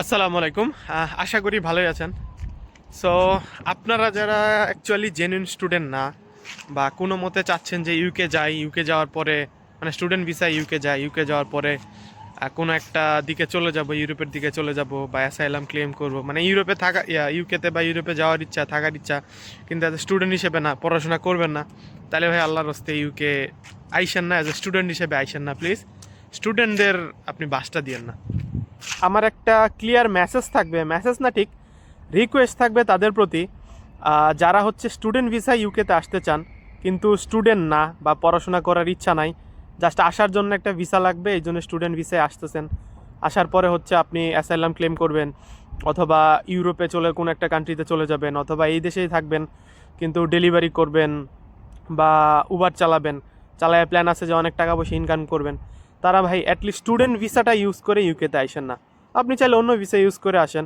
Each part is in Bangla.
আসসালামু আলাইকুম। আশা করি ভালোই আছেন। সো আপনারা যারা অ্যাকচুয়ালি জেনুইন স্টুডেন্ট না, বা কোনো মতে চাচ্ছেন যে ইউকে যাই ইউকে যাওয়ার পরে মানে স্টুডেন্ট ভিসা ইউকে যাই ইউকে যাওয়ার পরে কোনো একটা দিকে চলে যাব, ইউরোপের দিকে চলে যাব, বা অ্যাসাইলাম ক্লেম করব মানে ইউরোপে থাকা ইউকেতে বা ইউরোপে যাওয়ার ইচ্ছা, থাকার ইচ্ছা, কিন্তু অ্যাজ এ স্টুডেন্ট হিসেবে না, পড়াশোনা করবেন না, তাহলে ভাই আল্লাহর রস্তে ইউকে আইসেন না অ্যাজ এ স্টুডেন্ট হিসেবে আইসেন না প্লিজ স্টুডেন্টদের আপনি বাসটা দিয়েন না। আমার একটা ক্লিয়ার মেসেজ থাকবে। মেসেজ না ঠিক রিকোয়েস্ট থাকবে তাদের প্রতি। যারা হচ্ছে স্টুডেন্ট ভিসা ইউকেতে আসতে চান, কিন্তু স্টুডেন্ট না বা পড়াশোনা করার ইচ্ছা নাই জাস্ট আসার জন্য একটা ভিসা লাগবে, এই জন্য স্টুডেন্ট ভিসায় আসতেছেন। আসার পরে হচ্ছে আপনি অ্যাসাইলাম ক্লেম করবেন, অথবা ইউরোপে চলে, কোনো একটা কান্ট্রিতে চলে যাবেন, অথবা এই দেশেই থাকবেন, কিন্তু ডেলিভারি করবেন বা উবার চালাবেন। চালায় প্ল্যান আছে যে অনেক টাকা পয়সা ইনকাম করবেন। তারা ভাই অ্যাটলিস্ট স্টুডেন্ট ভিসাটা ইউজ করে ইউকেতে আসেন না। আপনি চাইলে অন্য ভিসা ইউজ করে আসেন।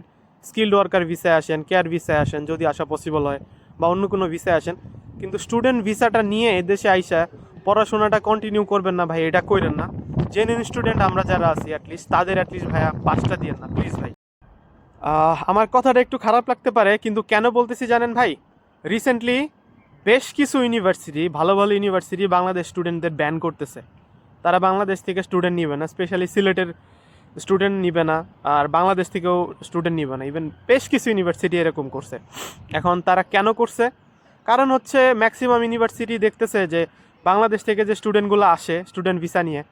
স্কিল্ড ওয়ার্কার ভিসায় আসেন কেয়ার ভিসায় আসেন, যদি আসা পসিবল হয়, বা অন্য কোনো ভিসায় আসেন। কিন্তু স্টুডেন্ট ভিসাটা নিয়ে এদেশে আইসা পড়াশোনাটা কন্টিনিউ করবেন না ভাই, এটা করেন না। জেনুইন স্টুডেন্ট আমরা যারা আছি অ্যাটলিস্ট তাদের অ্যাটলিস্ট ভাইয়া পাঁচটা দিয়েন না প্লিজ ভাই। আমার কথাটা একটু খারাপ লাগতে পারে, কিন্তু কেন বলতেছি জানেন ভাই? রিসেন্টলি বেশ কিছু ইউনিভার্সিটি ভালো ভালো ইউনিভার্সিটি বাংলাদেশ স্টুডেন্টদের ব্যান করতেছে। তারা বাংলাদেশ থেকে স্টুডেন্ট নিবে না স্পেশালি সিলেটের স্টুডেন্ট নিবে না, আর বাংলাদেশ থেকেও স্টুডেন্ট নিবে না। ইভেন বেশ কিছু ইউনিভার্সিটি এরকম করছে। এখন তারা কেন করছে? কারণ হচ্ছে ম্যাক্সিমাম ইউনিভার্সিটি দেখতেছে যে বাংলাদেশ থেকে যে স্টুডেন্টগুলো আসে স্টুডেন্ট ভিসা নিয়ে,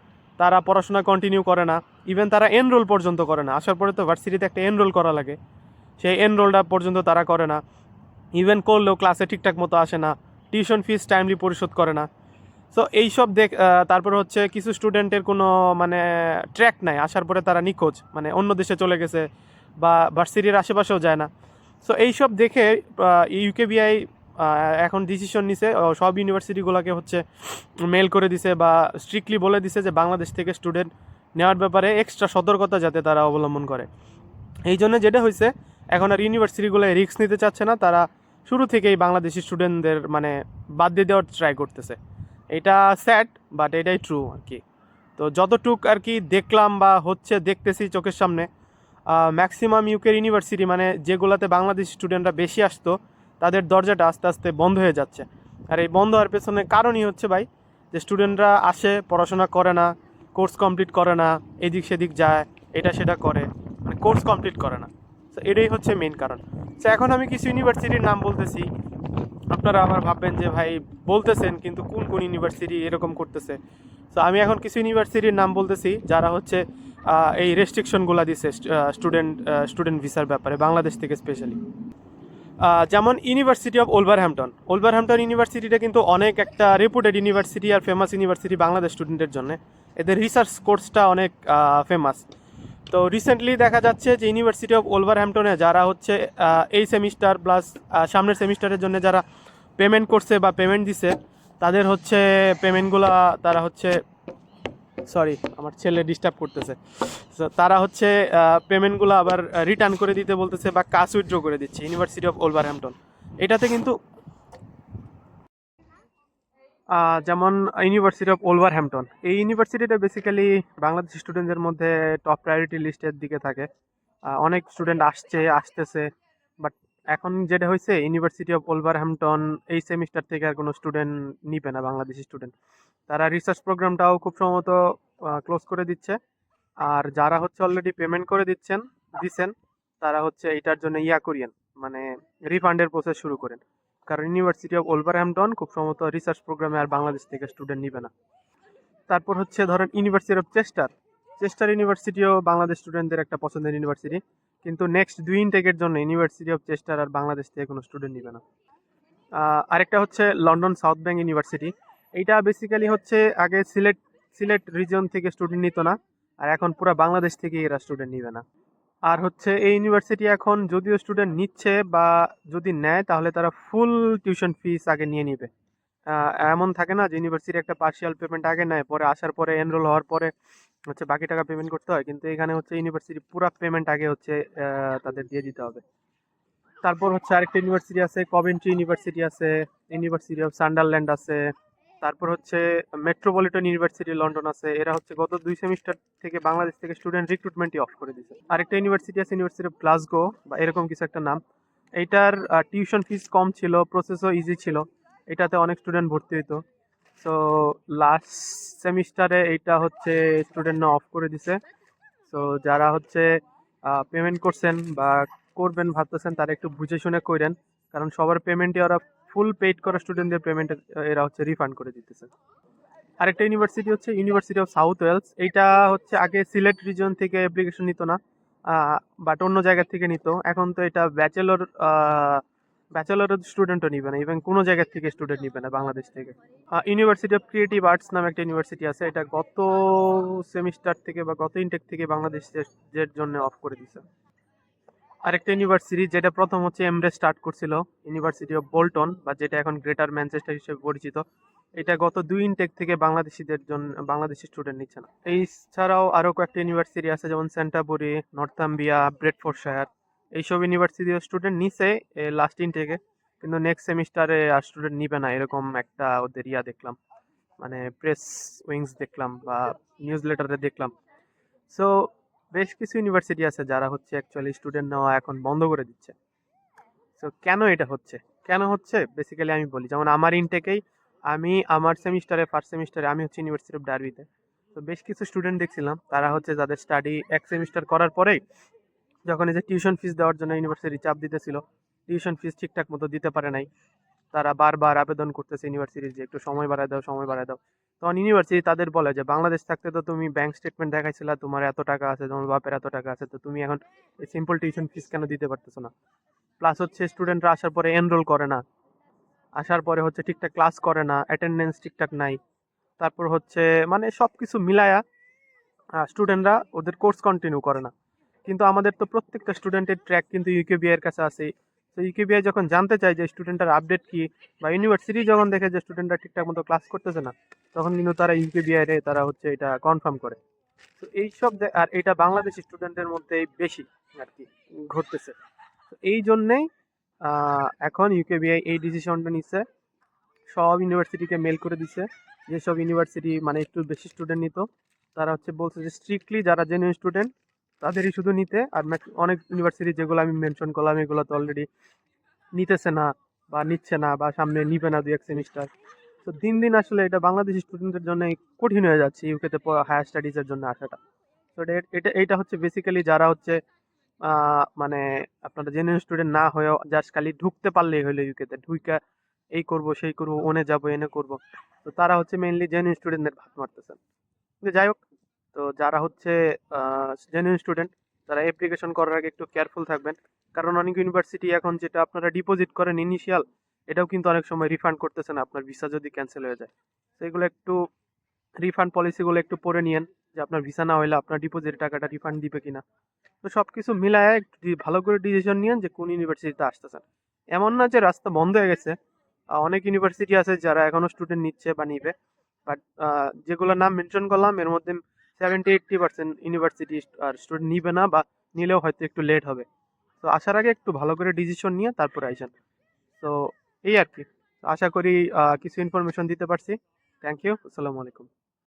তারা পড়াশোনা কন্টিনিউ করে না। ইভেন তারা এনরোল পর্যন্ত করে না। আসার পরে তো ভার্সিটিতে একটা এনরোল করা লাগে। সেই এনরোলটা পর্যন্ত তারা করে না। ইভেন করলেও ক্লাসে ঠিকঠাক মতো আসে না। টিউশন ফিস টাইমলি পরিশোধ করে না। সো এইসব দেখ তারপর হচ্ছে কিছু স্টুডেন্টের কোনো মানে ট্র্যাক নাই। আসার পরে তারা নিখোঁজ। মানে অন্য দেশে চলে গেছে বা ভার্সিটির আশেপাশেও যায় না। সো এইসব দেখে ইউকেবিআই এখন ডিসিশন নিছে। সব ইউনিভার্সিটিগুলোকে হচ্ছে মেল করে দিছে বা স্ট্রিক্টলি বলে দিছে যে, বাংলাদেশ থেকে স্টুডেন্ট নেওয়ার ব্যাপারে এক্সট্রা সতর্কতা যাতে তারা অবলম্বন করে। এই জন্য যেটা হয়েছে এখন আর ইউনিভার্সিটিগুলো রিস্ক নিতে চাচ্ছে না। তারা শুরু থেকেই বাংলাদেশি স্টুডেন্টদের মানে বাদ দিয়ে দেওয়ার ট্রাই করতেছে। এটা স্যাড বাট এটাই ট্রু আর কি তো যতটুক আর কি দেখলাম বা হচ্ছে দেখতেছি চোখের সামনে ম্যাক্সিমাম ইউকের ইউনিভার্সিটি মানে যেগুলোতে বাংলাদেশি স্টুডেন্টরা বেশি আসতো, তাদের দরজাটা আস্তে আস্তে বন্ধ হয়ে যাচ্ছে। আর এই বন্ধ হওয়ার পেছনে কারণই হচ্ছে ভাই, যে স্টুডেন্টরা আসে, পড়াশোনা করে না কোর্স কমপ্লিট করে না, এদিক সেদিক যায়, এটা সেটা করে মানে কোর্স কমপ্লিট করে না। তো এটাই হচ্ছে মেন কারণ। তো এখন আমি কিছু ইউনিভার্সিটির নাম বলতেছি আপনারা আবার ভাববেন যে ভাই বলতেছেন, কিন্তু কোন কোন ইউনিভার্সিটি এরকম করতেছে? তো আমি এখন কিছু ইউনিভার্সিটির নাম বলতেছি, যারা হচ্ছে এই রেস্ট্রিকশনগুলো দিছে স্টুডেন্ট স্টুডেন্ট ভিসার ব্যাপারে, বাংলাদেশ থেকে স্পেশালি যেমন ইউনিভার্সিটি অফ ওলভারহ্যাম্পটন ওলভারহ্যাম্পটন ইউনিভার্সিটিটা কিন্তু অনেক একটা রেপুটেড ইউনিভার্সিটি আর ফেমাস ইউনিভার্সিটি বাংলাদেশ স্টুডেন্টের জন্য। এদের রিসার্চ কোর্সটা অনেক ফেমাস তো রিসেন্টলি দেখা যাচ্ছে যে ইউনিভার্সিটি অফ ওলভারহ্যাম্পটনে যারা হচ্ছে এই সেমিস্টার প্লাস সামনের সেমিস্টারের জন্য যারা পেমেন্ট করছে বা পেমেন্ট দিছে, তাদের হচ্ছে পেমেন্টগুলো তারা হচ্ছে সরি আমার ছেলে ডিস্টার্ব করতেছে। তারা হচ্ছে পেমেন্টগুলো আবার রিটার্ন করে দিতে বলতেছে বা কাজ উইথড্র করে দিচ্ছে ইউনিভার্সিটি অফ ওলভারহ্যাম্পটন এটাতে কিন্তু যেমন ইউনিভার্সিটি অফ ওলভারহ্যাম্পটন এই ইউনিভার্সিটিটা বেসিক্যালি বাংলাদেশ স্টুডেন্টদের মধ্যে টপ প্রায়োরিটি লিস্টের দিকে থাকে। অনেক স্টুডেন্ট আসছে, আসতেছে বাট এখন যেটা হয়েছে ইউনিভার্সিটি অফ ওলভারহ্যাম্পটন এই সেমিস্টার থেকে আর কোনো স্টুডেন্ট নিবে না, বাংলাদেশি স্টুডেন্ট তারা রিসার্চ প্রোগ্রামটাও খুব সম্ভবত ক্লোজ করে দিচ্ছে। আর যারা হচ্ছে অলরেডি পেমেন্ট করে দিচ্ছেন দিচ্ছেন তারা হচ্ছে এটার জন্য ইয়া করিয়েন মানে রিফান্ডের প্রসেস শুরু করেন। কারণ ইউনিভার্সিটি অফ ওলভারহ্যাম্পটন খুব সম্ভবত রিসার্চ প্রোগ্রামে আর বাংলাদেশ থেকে স্টুডেন্ট নিবে না। তারপর হচ্ছে ধরেন ইউনিভার্সিটি অফ চেস্টার চেস্টার ইউনিভার্সিটিও বাংলাদেশ স্টুডেন্টদের একটা পছন্দের ইউনিভার্সিটি কিন্তু নেক্সট দুই ইনটেকের জন্য ইউনিভার্সিটি অফ চেস্টার আর বাংলাদেশ থেকে কোনো স্টুডেন্ট নিবে না। আরেকটা হচ্ছে লন্ডন সাউথ ব্যাংক ইউনিভার্সিটি এইটা বেসিক্যালি হচ্ছে আগে সিলেট সিলেট রিজন থেকে স্টুডেন্ট নিত না। আর এখন পুরো বাংলাদেশ থেকে এরা স্টুডেন্ট নিবে না। আর হচ্ছে এই ইউনিভার্সিটি এখন যদিও স্টুডেন্ট নিচ্ছে বা যদি নেয়, তাহলে তারা ফুল টিউশন ফিস আগে নিয়ে নিবে। এমন থাকে না যে ইউনিভার্সিটি একটা পার্শিয়াল পেমেন্ট আগে নেয়, পরে আসার পরে এনরোল হওয়ার পরে হচ্ছে বাকি টাকা পেমেন্ট করতে হয়। কিন্তু এখানে হচ্ছে ইউনিভার্সিটি পুরো পেমেন্ট আগে হচ্ছে তাদের দিয়ে দিতে হবে। তারপর হচ্ছে আরেকটা ইউনিভার্সিটি আছে কভেন্ট্রি ইউনিভার্সিটি আছে ইউনিভার্সিটি অফ সান্ডারল্যান্ড আছে তারপর হচ্ছে মেট্রোপলিটন ইউনিভার্সিটি লন্ডন আছে। এরা হচ্ছে গত দুই সেমিস্টার থেকে বাংলাদেশ থেকে স্টুডেন্ট রিক্রুটমেন্টই অফ করে দিয়েছে আরেকটা ইউনিভার্সিটি আছে ইউনিভার্সিটি অফ গ্লাসগো বা এরকম কিছু একটা নাম। এইটার টিউশন ফিস কম ছিল প্রসেসও ইজি ছিল। এটাতে অনেক স্টুডেন্ট ভর্তি হতো সো লাস্ট সেমিস্টারে এইটা হচ্ছে স্টুডেন্টরা অফ করে দিছে। সো যারা হচ্ছে পেমেন্ট করছেন বা করবেন ভাবতেছেন, তারা একটু বুঝে শুনে করেন কারণ সবার পেমেন্টই ওরা ফুল পেইড করা স্টুডেন্টদের পেমেন্ট এরা হচ্ছে রিফান্ড করে দিতেছে। আরেকটা ইউনিভার্সিটি হচ্ছে ইউনিভার্সিটি অফ সাউথ ওয়েলস এইটা হচ্ছে আগে সিলেট রিজন থেকে অ্যাপ্লিকেশন নিত না বাট অন্য জায়গা থেকে নিত। এখন তো এটা ব্যাচেলর ব্যাচেলর স্টুডেন্টও নিবে না ইভেন কোনো জায়গা থেকে স্টুডেন্ট নিবে না বাংলাদেশ থেকে। ইউনিভার্সিটি অফ ক্রিয়েটিভ আর্টস নামে একটা ইউনিভার্সিটি আছে, এটা গত সেমিস্টার থেকে বা গত ইনটেক থেকে বাংলাদেশের জন্য অফ করে দিছে। আরেকটা ইউনিভার্সিটি যেটা প্রথম হচ্ছে এমরে স্টার্ট করছিল ইউনিভার্সিটি অফ বোল্টন বা যেটা এখন গ্রেটার ম্যানচেস্টার হিসেবে পরিচিত। এটা গত দুই ইনটেক থেকে বাংলাদেশিদের জন্য বাংলাদেশি স্টুডেন্ট নিচ্ছে না। এই ছাড়াও আরও কয়েকটা ইউনিভার্সিটি আছে, যেমন সেন্টাবুরি নর্থাম্বিয়া ব্রেডফোর্ডশায়ার এইসব ইউনিভার্সিটি স্টুডেন্ট নিছে লাস্ট ইনটেকে কিন্তু নেক্সট সেমিস্টারে আর স্টুডেন্ট নিবে না, এরকম একটা ওদের ইয়া দেখলাম। মানে প্রেস উইংস দেখলাম বা নিউজ লেটারে দেখলাম। সো বেশ কিছু ইউনিভার্সিটি আছে যারা হচ্ছে অ্যাকচুয়ালি স্টুডেন্ট নেওয়া এখন বন্ধ করে দিচ্ছে। সো কেন এটা হচ্ছে? কেন হচ্ছে? বেসিক্যালি আমি বলি, যেমন আমার ইনটেকেই আমি আমার সেমিস্টারে ফার্স্ট সেমিস্টারে আমি হচ্ছে ইউনিভার্সিটি অফ ডারবিতে তো। বেশ কিছু স্টুডেন্ট দেখছিলাম, তারা হচ্ছে যাদের স্টাডি এক সেমিস্টার করার পরেই যখন এই যে টিউশন ফিস দেওয়ার জন্য ইউনিভার্সিটি চাপ দিতেছিল টিউশন ফিস ঠিকঠাক মতো দিতে পারে নাই, তারা বারবার আবেদন করতেছে ইউনিভার্সিটির যে একটু সময় বাড়ায় দাও, সময় বাড়ায় দাও। তখন ইউনিভার্সিটি তাদের বলে যে, বাংলাদেশ থাকতে তো তুমি ব্যাংক স্টেটমেন্ট দেখাইছিল, তোমার এত টাকা আছে, তোমার বাপের এত টাকা আছে, তো তুমি এখন এই সিম্পল টিউশন ফিস কেন দিতে পারতেছো না? প্লাস হচ্ছে স্টুডেন্টরা আসার পরে এনরোল করে না। আসার পরে হচ্ছে ঠিকঠাক ক্লাস করে না অ্যাটেন্ডেন্স ঠিকঠাক নাই। তারপর হচ্ছে মানে সব কিছু মিলায়া স্টুডেন্টরা ওদের কোর্স কন্টিনিউ করে না। কিন্তু আমাদের তো প্রত্যেকটা স্টুডেন্টের ট্র্যাক কিন্তু ইউকেবিআই এর কাছে আছে। তো ইউকেবিআই যখন জানতে চায় যে স্টুডেন্টের আপডেট কি বা ইউনিভার্সিটি যখন দেখে যে স্টুডেন্টরা ঠিকঠাক মতো ক্লাস করতেছে না, তখন কিন্তু তারা ইউকেবিআই রে তারা হচ্ছে এটা কনফার্ম করে। তো এইসব আর এটা বাংলাদেশি স্টুডেন্টের মধ্যে বেশি আর কি ঘটতেছে। তো এই জন্যেই এখন ইউকেবিআই এই ডিসিশনটা নিচ্ছে। সব ইউনিভার্সিটিকে মেল করে দিছে যেসব ইউনিভার্সিটি মানে একটু বেশি স্টুডেন্ট নিত। তারা হচ্ছে বলছে যে স্ট্রিক্টলি যারা জেনুইন স্টুডেন্ট তাদেরই শুধু নিতে, আর অনেক ইউনিভার্সিটি যেগুলো আমি মেনশন করলাম, এগুলো তো অলরেডি নিতেছে না, বা নিচ্ছে না, বা সামনে নিবে না দু এক সেমিস্টার তো দিন দিন আসলে এটা বাংলাদেশি স্টুডেন্টদের জন্য কঠিন হয়ে যাচ্ছে ইউকেতে হায়ার স্টাডিজের জন্য আসাটা। তো এটা এটা হচ্ছে বেসিক্যালি যারা হচ্ছে মানে আপনারা জেনুইন স্টুডেন্ট না হয়েও জাস্ট খালি ঢুকতে পারলেই হলো ইউকেতে ঢুইকা এই করব, সেই করব, ওনে যাব, এনে করব। তো তারা হচ্ছে মেইনলি জেনুইন স্টুডেন্টদের ভাত মারতেছেন যাই হোক তো যারা হচ্ছে জেনুইন স্টুডেন্ট তারা অ্যাপ্লিকেশন করার আগে একটু কেয়ারফুল থাকবেন। কারণ অনেক ইউনিভার্সিটি এখন যেটা আপনারা ডিপোজিট করেন ইনিশিয়াল এটাও কিন্তু অনেক সময় রিফান্ড করতেছে না, আপনার ভিসা যদি ক্যান্সেল হয়ে যায়। তো এগুলো একটু রিফান্ড পলিসিগুলো একটু পড়ে নিয়েন, যে আপনার ভিসা না হলে আপনার ডিপোজিট টাকাটা রিফান্ড দিবে কিনা। তো সব কিছু মিলায় একটু ভালো করে ডিসিশন নিয়েন যে কোন ইউনিভার্সিটিতে আসতেছেন। এমন না যে রাস্তা বন্ধ হয়ে গেছে। অনেক ইউনিভার্সিটি আছে যারা এখনও স্টুডেন্ট নিচ্ছে বা নিবে। বাট যেগুলোর নাম মেনশন করলাম, এর মধ্যে সেভেন্টি এইটটি পার্সেন্ট ইউনিভার্সিটি আর স্টুডেন্ট নিবে না বা নিলেও হয়তো একটু লেট হবে। তো আসার আগে একটু ভালো করে ডিসিশন নিয়ে তারপরে আইসেন। তো এই আর কি। আশা করি কিছু ইনফরমেশন দিতে পারছি। থ্যাংক ইউ আসসালামু আলাইকুম